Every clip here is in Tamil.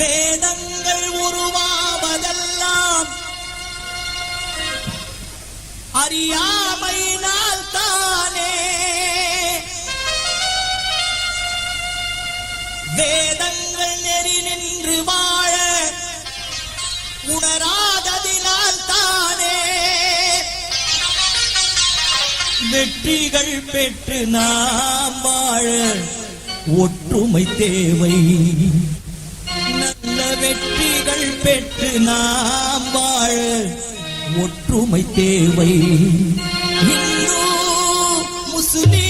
வேதங்கள் உருவாவதெல்லாம் அறியாமையினால் தானே. வேதங்கள் நெறி நின்று வாழ உணராததினால் தானே. வெற்றிகள் பெற்று நாம் வாழ ஒற்றுமை தேவை. பெற்று நாம் வாழ ஒற்றுமை தேவை. இந்து முஸ்லிம்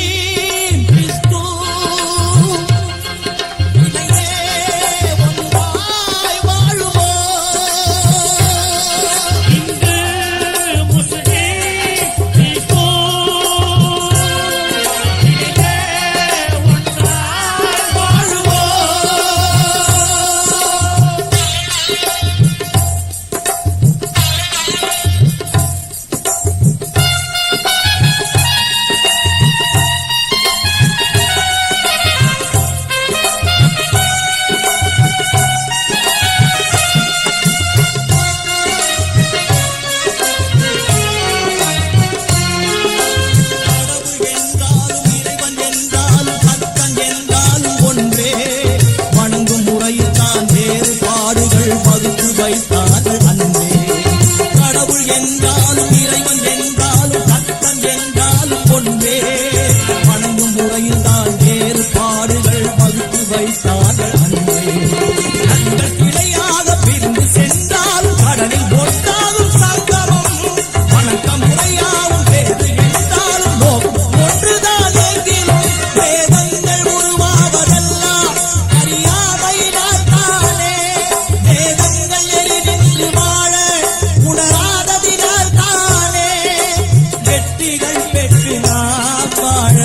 பெற்றினார் வாழ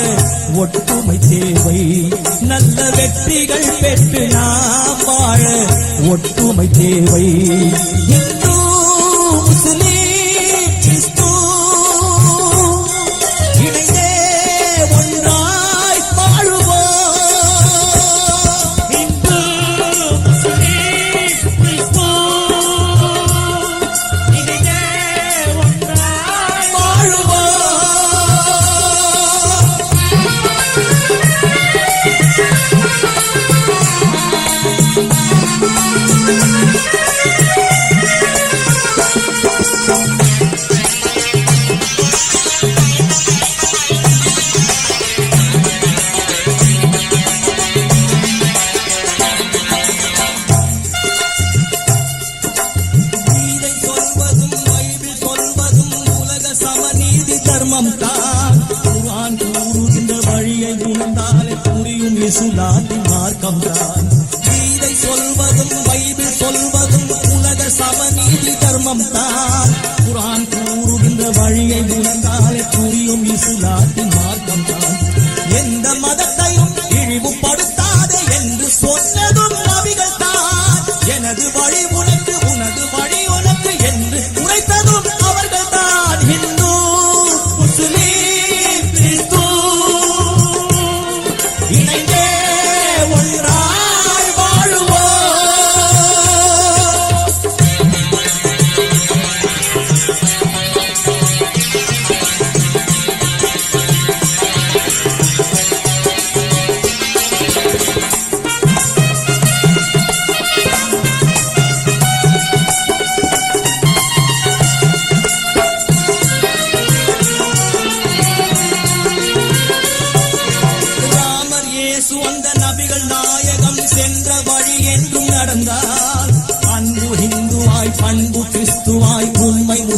ஒற்றுமை தேவை. நல்ல வெற்றிகள் பெற்றினார் வாழ ஒற்றுமை தேவை. இந்து தர்மம் தான் குரான் கூறுகின்ற வழியை உணர்ந்தாலே புரியும் இசுலாத்தின் மார்க்கம் தான் கீதை சொல்வதும் பைபிள் சொல்வதும் உலக சமநீதி தர்மம் தான் குரான் கூறுகின்ற வழியை உணர்ந்த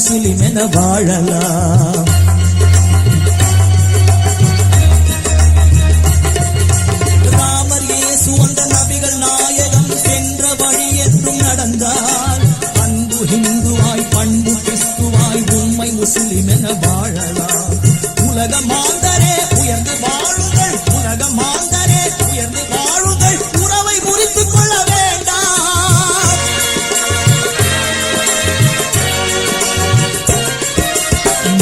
முஸ்லிமென வாழலாம். ராமர் இயேசு அந்த நபிகள் நான்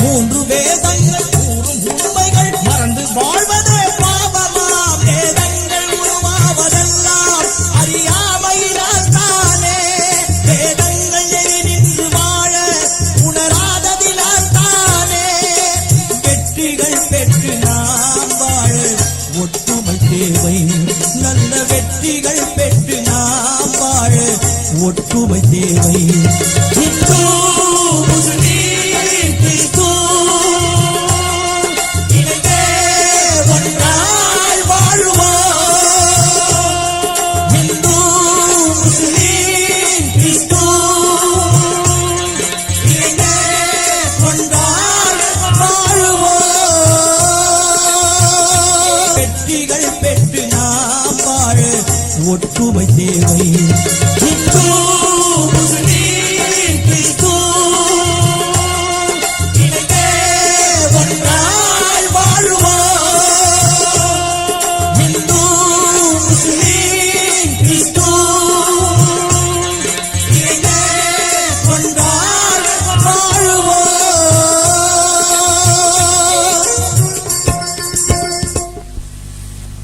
மூன்று வேதங்கள் கூறும் உண்மைகள் மறந்து வாழ்வதே பாவமாம் வேதங்கள் உருவாவதெல்லாம் அறியாமையிலாத்தானே வேதங்கள் எரி நின்று வாழ உணராததிலாத்தானே வெற்றிகள் பெற்று நாம் வாழ ஒற்றுமை தேவை. நல்ல வெற்றிகள் பெற்று நாம் வாழ ஒற்றுமை தேவை. ஒற்றுமை தேவை.